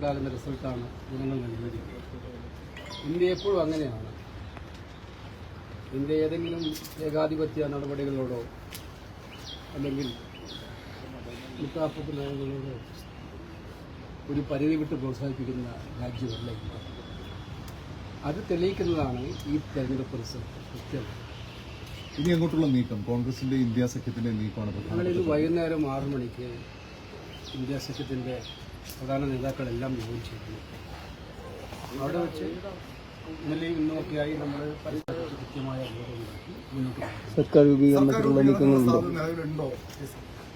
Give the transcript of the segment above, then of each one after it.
ഉണ്ടാകുന്ന റിസൾട്ടാണ് ജനങ്ങൾ നൽകിയിരിക്കുന്നത് ഇന്ത്യ എപ്പോഴും അങ്ങനെയാണ്. ഇന്ത്യ ഏതെങ്കിലും ഏകാധിപത്യ നടപടികളോടോ അല്ലെങ്കിൽ മുത്താപ്പത്ത് നയങ്ങളോടോ ഒരു പരിധി വിട്ട് പ്രോത്സാഹിപ്പിക്കുന്ന രാജ്യമല്ല ഇന്ത്യ. അത് തെളിയിക്കുന്നതാണ് ഈ തെരഞ്ഞെടുപ്പ് റിസൾട്ട് കൃത്യം ഇനി അങ്ങോട്ടുള്ള നീക്കം? കോൺഗ്രസിന്റെ ഇന്ത്യ സഖ്യത്തിന്റെ നീക്കമാണ് ഞങ്ങളിത് വൈകുന്നേരം ആറു മണിക്ക് ഇന്ത്യ സഖ്യത്തിന്റെ പ്രധാന നേതാക്കളെല്ലാം യോഗം ചെയ്തു. അവിടെ വെച്ച് ഇന്നലെയും ഇന്നുമൊക്കെയായി നമ്മൾ പരിസ്ഥിതി കൃത്യമായ ബോധമുണ്ടാക്കി മുന്നോട്ട് സർക്കാർ രൂപീകരണത്തിലുള്ള നീക്കങ്ങളുണ്ടോ?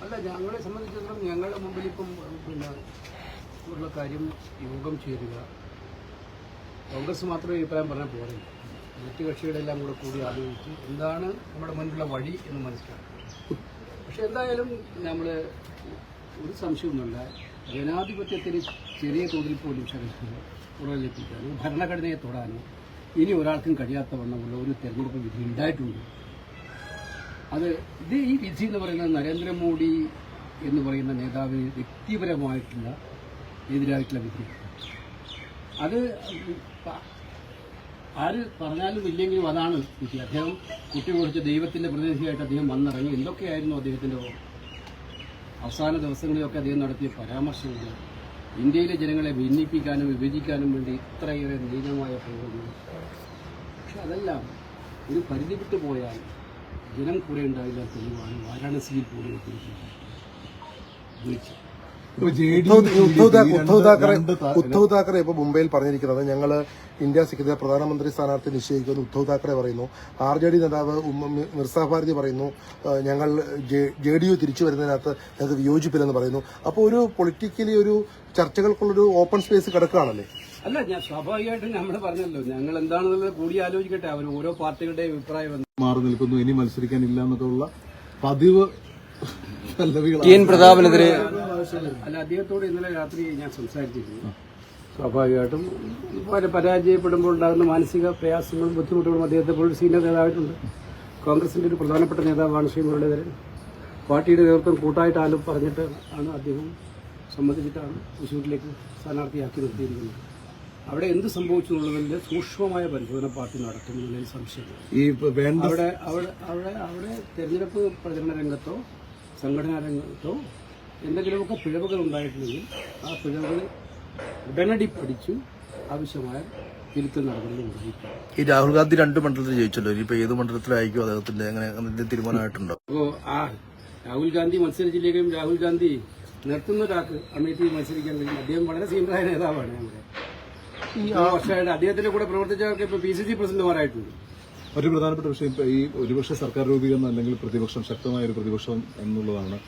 അല്ല ഞങ്ങളെ സംബന്ധിച്ചിടത്തോളം ഞങ്ങളുടെ മുമ്പിൽ ഇപ്പം പിന്നെ ഉള്ള കാര്യം യോഗം ചേരുക. കോൺഗ്രസ് മാത്രമേ അഭിപ്രായം പറഞ്ഞാൽ പോരെ. മറ്റ് കക്ഷികളെല്ലാം കൂടെ കൂടി ആലോചിച്ച് എന്താണ് നമ്മുടെ മുന്നിലുള്ള വഴി എന്ന് മനസ്സിലാക്കുക പക്ഷെ എന്തായാലും നമ്മൾ ഒരു സംശയവുമല്ല ജനാധിപത്യത്തിന് ചെറിയ തോതിൽ പോലും ഉറവിലെത്തിക്കാനോ ഭരണഘടനയെ തൊടാനോ ഇനി ഒരാൾക്കും കഴിയാത്ത വണ്ണമുള്ള ഒരു തെരഞ്ഞെടുപ്പ് വിധി ഉണ്ടായിട്ടുണ്ട്. അത് ഇത് ഈ വിധി എന്ന് പറയുന്നത് നരേന്ദ്രമോദി എന്ന് പറയുന്ന നേതാവിന് വ്യക്തിപരമായിട്ടുള്ള എതിരായിട്ടുള്ള വിധി. അത് ആര് പറഞ്ഞാലും ഇല്ലെങ്കിലും അതാണ് വിധി. അദ്ദേഹം കുട്ടി കുറിച്ച് ദൈവത്തിന്റെ പ്രതിനിധിയായിട്ട് അദ്ദേഹം വന്നിറങ്ങി. എന്തൊക്കെയായിരുന്നു അദ്ദേഹത്തിന്റെ അവസാന ദിവസങ്ങളിലൊക്കെ അദ്ദേഹം നടത്തിയ പരാമർശങ്ങൾ ഇന്ത്യയിലെ ജനങ്ങളെ ഭിന്നിപ്പിക്കാനും വിഭജിക്കാനും വേണ്ടി ഇത്രയേറെ നീചമായ പ്രയോഗങ്ങൾ. പക്ഷെ അതെല്ലാം ഒരു പരിധി വിട്ടു പോയാൽ ജനം കൂടെ ഉണ്ടായില്ല തെളിവാണ് വാരാണസിയിൽ പോലും വിളിച്ചു. ഉദ്ധവ് താക്കറെ ഉദ്ധവ് താക്കറെ ഇപ്പൊ മുംബൈയിൽ പറഞ്ഞിരിക്കുന്നത് ഞങ്ങൾ ഇന്ത്യ സിഖിത പ്രധാനമന്ത്രി സ്ഥാനാർത്ഥി നിശ്ചയിക്കുമെന്ന് ഉദ്ധവ് താക്കറെ പറയുന്നു. ആർ ജെ ഡി നേതാവ് മിർസാ ഭാരതി പറയുന്നു. ഞങ്ങൾ ജെ ഡി യു തിരിച്ചു വരുന്നതിനകത്ത് ഞങ്ങൾക്ക് വിയോജിപ്പില്ലെന്ന് പറയുന്നു. അപ്പോൾ ഒരു പൊളിറ്റിക്കലി ഒരു ചർച്ചകൾക്കുള്ളൊരു ഓപ്പൺ സ്പേസ് കിടക്കുകയാണല്ലേ? അല്ല ഞാൻ സ്വാഭാവികമായിട്ടും നമ്മൾ പറഞ്ഞല്ലോ ഞങ്ങൾ എന്താണെന്നുള്ളത് കൂടി ആലോചിക്കട്ടെ അവർ ഓരോ പാർട്ടികളുടെ അഭിപ്രായം? മാറി നിൽക്കുന്നു ഇനി മത്സരിക്കാനില്ല എന്നൊക്കെ ഉള്ള പതിവ് പ്രതാപനെതിരെ അല്ല അദ്ദേഹത്തോട് ഇന്നലെ രാത്രി ഞാൻ സംസാരിച്ചിരുന്നു. സ്വാഭാവികമായിട്ടും പര- പരാജയപ്പെടുമ്പോൾ ഉണ്ടാകുന്ന മാനസിക പ്രയാസങ്ങളും ബുദ്ധിമുട്ടുകളും അദ്ദേഹത്തെ പോലും സീനിയർ നേതാവായിട്ടുണ്ട്. കോൺഗ്രസിന്റെ ഒരു പ്രധാനപ്പെട്ട നേതാവാണ് ശ്രീ മുരളീധരൻ. പാർട്ടിയുടെ നേതൃത്വം കൂട്ടായിട്ട് ആലും പറഞ്ഞിട്ട് ആണ് അദ്ദേഹം സംബന്ധിച്ചിട്ടാണ് തൃശ്ശൂരിലേക്ക് സ്ഥാനാർത്ഥിയാക്കി നിർത്തിയിരിക്കുന്നത്. അവിടെ എന്ത് സംഭവിച്ചു എന്നുള്ളതിന്റെ സൂക്ഷ്മമായ പരിശോധന പാർട്ടി നടത്തുന്നതിൽ സംശയം. ഈ അവിടെ അവിടെ അവിടെ അവിടെ തെരഞ്ഞെടുപ്പ് പ്രചരണ രംഗത്തോ സംഘടനാ രംഗത്തോ എന്തെങ്കിലുമൊക്കെ പിഴവുകൾ ഉണ്ടായിട്ടുണ്ടെങ്കിൽ ആ പിഴവുകൾ ഉടനടി പഠിച്ചു ആവശ്യമായ തിരുത്തൽ നടപടികൾ ഈ രാഹുൽ ഗാന്ധി രണ്ട് മണ്ഡലത്തിൽ ജയിച്ചല്ലോ. ഇനിയിപ്പോ ഏത് മണ്ഡലത്തിലായിരിക്കും അദ്ദേഹത്തിന്റെ അങ്ങനെ തീരുമാനമായിട്ടുണ്ടോ? അപ്പോൾ ആ രാഹുൽ ഗാന്ധി മത്സരിച്ചില്ലെങ്കിലും രാഹുൽ ഗാന്ധി നിർത്തുന്ന ഒരാൾക്ക് അമേഠിയിൽ മത്സരിക്കാൻ കഴിയും. അദ്ദേഹം വളരെ സീനിയറായ നേതാവാണ് നമ്മുടെ. ഈ വർഷമായിട്ട് അദ്ദേഹത്തിന്റെ കൂടെ പ്രവർത്തിച്ചവർക്ക് ഇപ്പോൾ പി സി സി പ്രസിഡന്റുമാരായിട്ടുണ്ട്. ഒരു പ്രധാനപ്പെട്ട വിഷയം ഇപ്പൊ ഈ ഒരുപക്ഷെ സർക്കാർ രൂപീകരണം അല്ലെങ്കിൽ പ്രതിപക്ഷം ശക്തമായ ഒരു പ്രതിപക്ഷം എന്നുള്ളതാണ്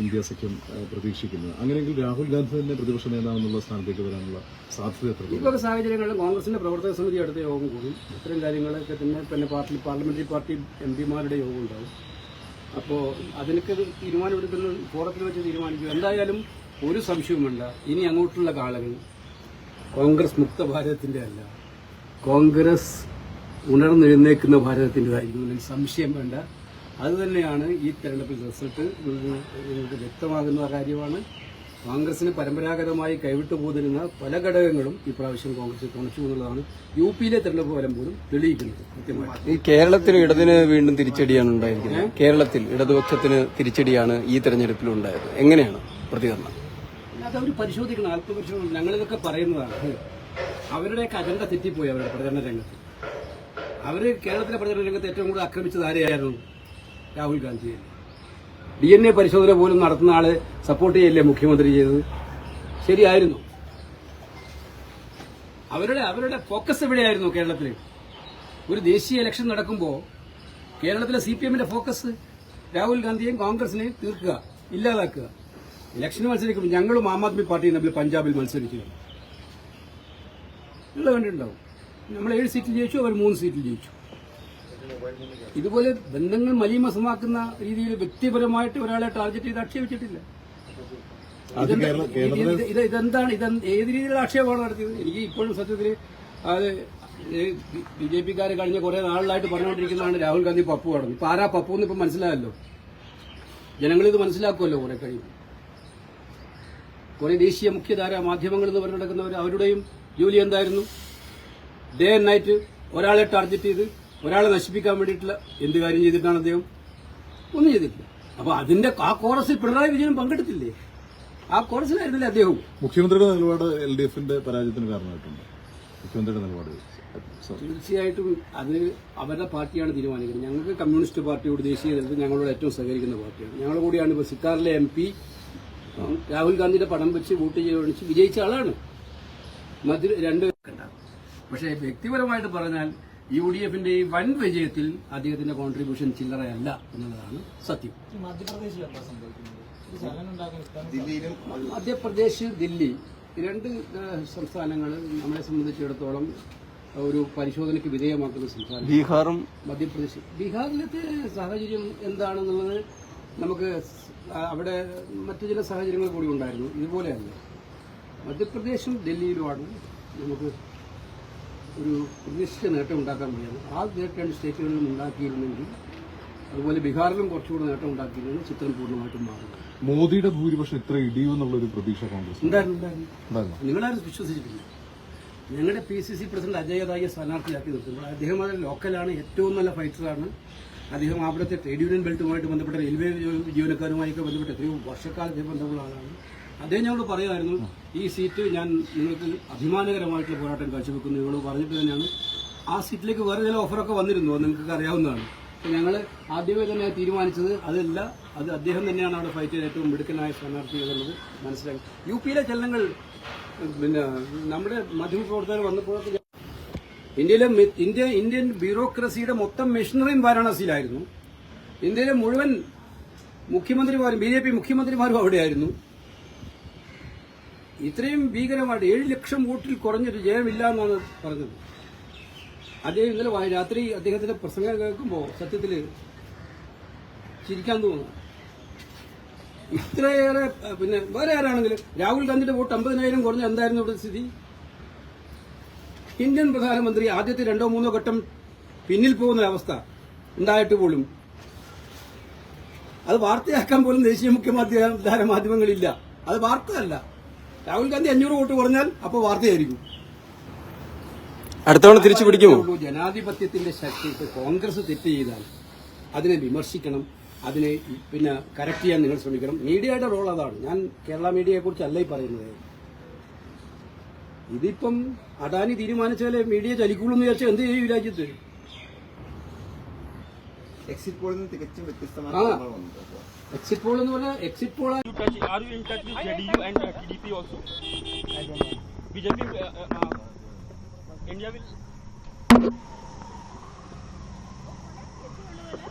ഇന്ത്യ സഖ്യം പ്രതീക്ഷിക്കുന്നത്. അങ്ങനെയെങ്കിൽ രാഹുൽ ഗാന്ധി തന്നെ പ്രതിപക്ഷ നേതാവെന്നുള്ള സ്ഥാനത്തേക്ക് വരാനുള്ള സാധ്യത വക സാഹചര്യങ്ങളിൽ കോൺഗ്രസിന്റെ പ്രവർത്തക സമിതി അടുത്ത യോഗം കൂടും. ഇത്തരം കാര്യങ്ങളൊക്കെ തന്നെ പിന്നെ പാർട്ടി പാർലമെന്ററി പാർട്ടി എം പിമാരുടെ യോഗം ഉണ്ടാവും. അപ്പോൾ അതിനൊക്കെ തീരുമാനമെടുക്കുന്ന ഫോറത്തിൽ വെച്ച് തീരുമാനിക്കും. എന്തായാലും ഒരു സംശയവുമില്ല ഇനി അങ്ങോട്ടുള്ള കാലങ്ങൾ കോൺഗ്രസ് മുക്ത ഭാരതത്തിന്റെ അല്ല. കോൺഗ്രസ് ഉണർന്നെഴുന്നേക്കുന്ന ഭാരതത്തിന്റെതായിരിക്കും. സംശയം വേണ്ട. അതുതന്നെയാണ് ഈ തെരഞ്ഞെടുപ്പിൽ റിസൾട്ട് നിങ്ങൾക്ക് വ്യക്തമാകുന്ന കാര്യമാണ്. കോൺഗ്രസിന് പരമ്പരാഗതമായി കൈവിട്ടു പോതിരുന്ന പല ഘടകങ്ങളും ഇപ്രാവശ്യം കോൺഗ്രസ് തുണച്ചു എന്നുള്ളതാണ് യു പിയിലെ തെരഞ്ഞെടുപ്പ് ഫലം പോലും തെളിയിക്കുന്നത് കൃത്യമായിട്ട്. ഈ കേരളത്തിൽ ഇടതിന് വീണ്ടും തിരിച്ചടിയാണ് ഉണ്ടായിരിക്കുന്നത്. കേരളത്തിൽ ഇടതുപക്ഷത്തിന് തിരിച്ചടിയാണ് ഈ തെരഞ്ഞെടുപ്പിൽ ഉണ്ടായത്. എങ്ങനെയാണ് പ്രതികരണം? അതവർ പരിശോധിക്കണം. ആത്മപരിശോധന. ഞങ്ങളിതൊക്കെ പറയുന്നതാണ്. അവരുടെയൊക്കെ അജണ്ട തെറ്റിപ്പോയി അവരുടെ പ്രചരണ രംഗത്ത്. അവർ കേരളത്തിലെ പ്രചരണ രംഗത്ത് ഏറ്റവും കൂടുതൽ ആക്രമിച്ചത് ആരെയായിരുന്നു? Rahul Gandhi. D N A പരിശോധന പോലും നടത്തുന്ന ആളെ സപ്പോർട്ട് ചെയ്യല്ലേ മുഖ്യമന്ത്രി ചെയ്തത്? ശരിയായിരുന്നു. അവരുടെ അവരുടെ ഫോക്കസ് എവിടെയായിരുന്നു കേരളത്തിൽ ഒരു ദേശീയ ഇലക്ഷൻ നടക്കുമ്പോൾ കേരളത്തിലെ സി പി എമ്മിന്റെ ഫോക്കസ് രാഹുൽ ഗാന്ധിയെയും കോൺഗ്രസിനെയും തീർക്കുക ഇല്ലാതാക്കുക. ഇലക്ഷന് മത്സരിക്കുമ്പോൾ ഞങ്ങളും ആം ആദ്മി പാർട്ടിയും തമ്മിൽ പഞ്ചാബിൽ മത്സരിച്ചു. നിങ്ങൾ കണ്ടിട്ടുണ്ടാവും. നമ്മൾ ഏഴ് സീറ്റിൽ ജയിച്ചു അവർ മൂന്ന് സീറ്റിൽ ജയിച്ചു. ഇതുപോലെ ബന്ധങ്ങൾ മലീമസമാക്കുന്ന രീതിയിൽ വ്യക്തിപരമായിട്ട് ഒരാളെ ടാർഗറ്റ് ചെയ്ത് ആക്ഷേപിച്ചിട്ടില്ല. ഇത് ഇത് ഇത് ഇതെന്താണ് ഇത് ഏത് രീതിയിലുള്ള ആക്ഷേപമാണ് നടത്തിയത്? എനിക്ക് ഇപ്പോഴും സത്യത്തിൽ അത് ബി ജെ പിക്കാർ കഴിഞ്ഞ കുറെ നാളിലായിട്ട് പറഞ്ഞുകൊണ്ടിരിക്കുന്നതാണ് രാഹുൽ ഗാന്ധി പപ്പു ആണെന്ന്. ഇപ്പൊ ആരാ പപ്പു എന്ന് ഇപ്പൊ മനസ്സിലായല്ലോ? ജനങ്ങളിത് മനസ്സിലാക്കുമല്ലോ കുറെ കഴിയും കുറെ ദേശീയ മുഖ്യധാര മാധ്യമങ്ങൾ എന്ന് പറഞ്ഞു നടക്കുന്നവർ അവരുടെയും ജോലി എന്തായിരുന്നു? ഡേ ആൻഡ് നൈറ്റ് ഒരാളെ ടാർഗറ്റ് ചെയ്ത് ഒരാളെ നശിപ്പിക്കാൻ വേണ്ടിയിട്ടുള്ള എന്ത് കാര്യം ചെയ്തിട്ടാണ് അദ്ദേഹം? ഒന്നും ചെയ്തിട്ടില്ല. അപ്പൊ അതിന്റെ ആ കോറസിൽ പിണറായി വിജയൻ പങ്കെടുത്തില്ലേ? ആ കോറസിലായിരുന്നില്ലേ അദ്ദേഹവും? മുഖ്യമന്ത്രിയുടെ നിലപാട് എൽ ഡി എഫിന്റെ പരാജയത്തിന് കാരണമായിട്ടുണ്ട്. മുഖ്യമന്ത്രിയുടെ നിലപാട്. തീർച്ചയായിട്ടും അത് അവരുടെ പാർട്ടിയാണ് തീരുമാനിക്കുന്നത്. ഞങ്ങൾക്ക് കമ്മ്യൂണിസ്റ്റ് പാർട്ടിയോട് ദേശീയ തലത്തിൽ ഞങ്ങളോട് ഏറ്റവും സഹകരിക്കുന്ന പാർട്ടിയാണ്. ഞങ്ങളുടെ കൂടിയാണ് ഇപ്പോൾ സിക്കാറിലെ എം പി. രാഹുൽ ഗാന്ധിയുടെ പടം വെച്ച് വോട്ട് ചെയ്ത് വിജയിച്ച ആളാണ്. മധ്യ രണ്ട് പക്ഷേ വ്യക്തിപരമായിട്ട് പറഞ്ഞാൽ യു ഡി എഫിന്റെ ഈ വൻ വിജയത്തിൽ അദ്ദേഹത്തിന്റെ കോൺട്രിബ്യൂഷൻ ചില്ലറയല്ല എന്നുള്ളതാണ് സത്യം. മധ്യപ്രദേശ് ദില്ലി രണ്ട് സംസ്ഥാനങ്ങൾ നമ്മളെ സംബന്ധിച്ചിടത്തോളം ഒരു പരിശോധനയ്ക്ക് വിധേയമാക്കുന്ന സംസ്ഥാനം ബീഹാറും മധ്യപ്രദേശ്. ബീഹാറിലത്തെ സാഹചര്യം എന്താണെന്നുള്ളത് നമുക്ക് അവിടെ മറ്റു ചില സാഹചര്യങ്ങൾ കൂടി ഉണ്ടായിരുന്നു. ഇതുപോലെയല്ല. മധ്യപ്രദേശും ഡൽഹിയിലുമാണ് നമുക്ക് ഒരു പ്രതീക്ഷിച്ച നേട്ടം ഉണ്ടാക്കാൻ കഴിയുന്നത് ആ രണ്ട് സ്റ്റേറ്റുകളിലും ഉണ്ടാക്കിയിരുന്നെങ്കിൽ അതുപോലെ ബീഹാറിലും കുറച്ചുകൂടെ നേട്ടം ഉണ്ടാക്കിയിരുന്നെങ്കിൽ ചിത്രം പൂർണമായിട്ടും മാറും. മോദിയുടെ ഭൂരിപക്ഷം ഇത്ര ഇടിയുമെന്നുള്ളൊരു പ്രതീക്ഷ കോൺഗ്രസ് ഉണ്ടായിരുന്നു നിങ്ങളാരും വിശ്വസിച്ചിട്ടില്ല. ഞങ്ങളുടെ പി സി സി പ്രസിഡന്റ് അജയതായ സ്ഥാനാർത്ഥിയാക്കി നിർത്തുമ്പോൾ അദ്ദേഹം അത് ലോക്കലാണ് ഏറ്റവും നല്ല ഫൈറ്ററാണ്. അദ്ദേഹം അവിടുത്തെ ട്രേഡ് യൂണിയൻ ബെൽറ്റുമായിട്ട് ബന്ധപ്പെട്ട റെയിൽവേ ജീവനക്കാരുമായിട്ട് ബന്ധപ്പെട്ട എത്രയോ വർഷക്കാലത്തെ ബന്ധമുള്ള ആളാണ്. അദ്ദേഹം ഞങ്ങളോട് പറയുമായിരുന്നു ഈ സീറ്റ് ഞാൻ നിങ്ങൾക്ക് അഭിമാനകരമായിട്ടുള്ള പോരാട്ടം കാഴ്ചവെക്കുന്നു. നിങ്ങൾ പറഞ്ഞിട്ട് തന്നെയാണ് ആ സീറ്റിലേക്ക് വേറെ ചില ഓഫറൊക്കെ വന്നിരുന്നു നിങ്ങൾക്ക് അറിയാവുന്നതാണ്. ഞങ്ങൾ ആദ്യമേ തന്നെ തീരുമാനിച്ചത് അതല്ല അത് അദ്ദേഹം തന്നെയാണ് അവിടെ ഫൈറ്റ് ചെയ്ത ഏറ്റവും മിടുക്കനായ സ്ഥാനാർത്ഥി എന്നുള്ളത് മനസ്സിലാക്കി. യു പിയിലെ ചലനങ്ങൾ പിന്നെ നമ്മുടെ മാധ്യമപ്രവർത്തകർ വന്നപ്പോഴൊക്കെ വന്നപ്പോൾ ഇന്ത്യയിലെ ഇന്ത്യ ഇന്ത്യൻ ബ്യൂറോക്രസിയുടെ മൊത്തം മെഷീനറിയും വാരാണസിയിലായിരുന്നു. ഇന്ത്യയിലെ മുഴുവൻ മുഖ്യമന്ത്രിമാരും ബി ജെ പി മുഖ്യമന്ത്രിമാരും അവിടെയായിരുന്നു. ഇത്രയും ഭീകരമായിട്ട് ഏഴ് ലക്ഷം വോട്ടിൽ കുറഞ്ഞൊരു ജയമില്ല എന്നാണ് പറഞ്ഞത്. അദ്ദേഹം ഇന്നലെ രാത്രി അദ്ദേഹത്തിന്റെ പ്രസംഗം കേൾക്കുമ്പോൾ സത്യത്തിൽ ചിരിക്കാൻ തോന്നുന്നു. ഇത്രയേറെ പിന്നെ വേറെ ആരാണെങ്കിലും രാഹുൽ ഗാന്ധിയുടെ വോട്ട് അമ്പതിനായിരം കുറഞ്ഞ എന്തായിരുന്നു ഇവിടെ സ്ഥിതി? ഇന്ത്യൻ പ്രധാനമന്ത്രി ആദ്യത്തെ രണ്ടോ മൂന്നോ ഘട്ടം പിന്നിൽ പോകുന്ന അവസ്ഥ ഉണ്ടായിട്ട് പോലും. അത് വാർത്തയാക്കാൻ പോലും ദേശീയ മുഖ്യമാധ്യമ മാധ്യമങ്ങളില്ല. അത് വാർത്ത അല്ല. രാഹുൽ ഗാന്ധി അഞ്ഞൂറ് വോട്ട് കുറഞ്ഞാൽ അപ്പോൾ വാർത്തയായിരിക്കും. അടുത്തവണ തിരിച്ചു പിടിക്കുമോ? ജനാധിപത്യത്തിന്റെ ശക്തി കോൺഗ്രസ് തെറ്റ് ചെയ്താൽ അതിനെ വിമർശിക്കണം അതിനെ പിന്നെ കറക്റ്റ് ചെയ്യാൻ നിങ്ങൾ ശ്രമിക്കണം. മീഡിയയുടെ റോൾ അതാണ്. ഞാൻ കേരള മീഡിയയെ കുറിച്ചല്ല ഈ പറയുന്നത്? ഇതിപ്പം അദാനി തീരുമാനിച്ചാലേ മീഡിയ ചലിക്കുള്ളൂ എന്ന് വിചാരിച്ചാൽ എന്ത് ചെയ്യും രാജ്യത്ത്? എക്സിറ്റ് പോളിൽ നിന്ന് തികച്ചും വ്യത്യസ്തമായ. ഫലങ്ങൾ വന്നത് എക്സിറ്റ് പോൾ എന്ന് പറഞ്ഞാൽ exit poll you you are you in touch with JDU and uh, India also?